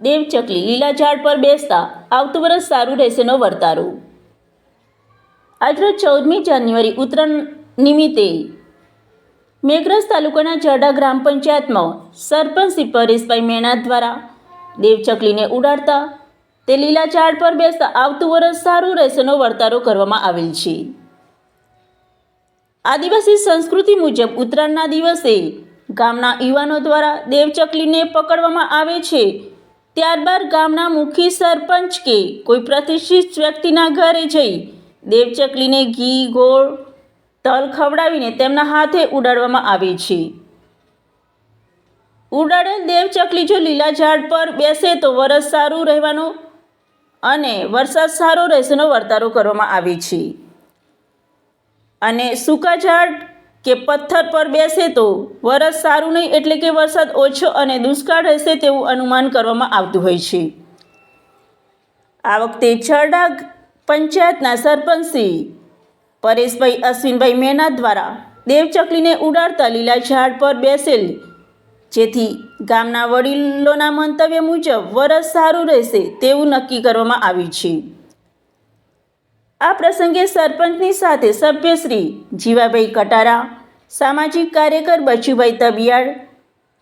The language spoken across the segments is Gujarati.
દેવચકલી લીલા ઝાડ પર બેસતા આવતું વરસ સારું રહેશેનો વર્તારો. આજરોજ ચૌદમી જાન્યુઆરી ઉત્તરાયણ નિમિત્તે મેઘરજ તાલુકાના જાડા ગ્રામ પંચાયતમાં સરપંચ શ્રી પરેશભાઈ મેણા દ્વારા દેવચકલીને ઉડાડતા તે લીલા ઝાડ પર બેસતા આવતું વરસ સારું રહેશેનો વર્તારો કરવામાં આવેલ છે. આદિવાસી સંસ્કૃતિ મુજબ ઉત્તરાયણના દિવસે ગામના યુવાનો દ્વારા દેવચકલીને પકડવામાં આવે છે ત્યારબાદ ગામના મુખી સરપંચ કે કોઈ પ્રતિષ્ઠિત વ્યક્તિના ઘરે જઈ દેવચકલીને ઘી, ગોળ, તલ ખવડાવીને તેમના હાથે ઉડાડવામાં આવે છે. ઉડાડેલ દેવચકલી જો લીલા ઝાડ પર બેસે તો વરસ સારું રહેવાનો અને વરસાદ સારો રહેશેનો વર્તારો કરવામાં આવે છે. અને સૂકા ઝાડ કે પથ્થર પર બેસે તો વરસ સારું નહીં એટલે કે વરસાદ ઓછો અને દુષ્કાળ રહેશે તેવું અનુમાન કરવામાં આવતું હોય છે. આ વખતે છરડા પંચાયતના સરપંચ શ્રી પરેશભાઈ અશ્વિનભાઈ મેના દ્વારા દેવચકલીને ઉડાડતા લીલા ઝાડ પર બેસેલ, જેથી ગામના વડીલોના મંતવ્ય મુજબ વરસ સારું રહેશે તેવું નક્કી કરવામાં આવ્યું છે. આ પ્રસંગે સરપંચની સાથે સભ્યશ્રી જીવાભાઈ કટારા, સામાજિક કાર્યકર બચુભાઈ તબિયાળ,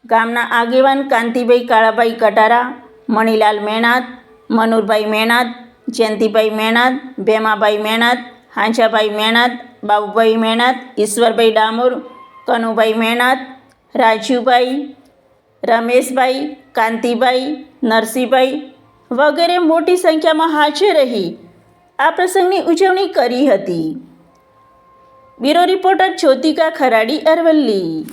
ગામના આગેવાન કાંતિભાઈ કાળાભાઈ કટારા, મણિલાલ મેણાત મનુરભાઈ મેણાત જયંતિભાઈ મેણાત ભેમાભાઈ મેણાત હાંચાભાઈ મેણાત બાબુભાઈ મેણાત ઈશ્વરભાઈ ડામોર, કનુભાઈ મેણાત રાજુભાઈ, રમેશભાઈ, કાંતિભાઈ, નરસિંહભાઈ વગેરે મોટી સંખ્યામાં હાજર રહી આ પ્રસંગની ઉજવણી કરી હતી. Bureau reporter Jyotika Kharadi Aravalli.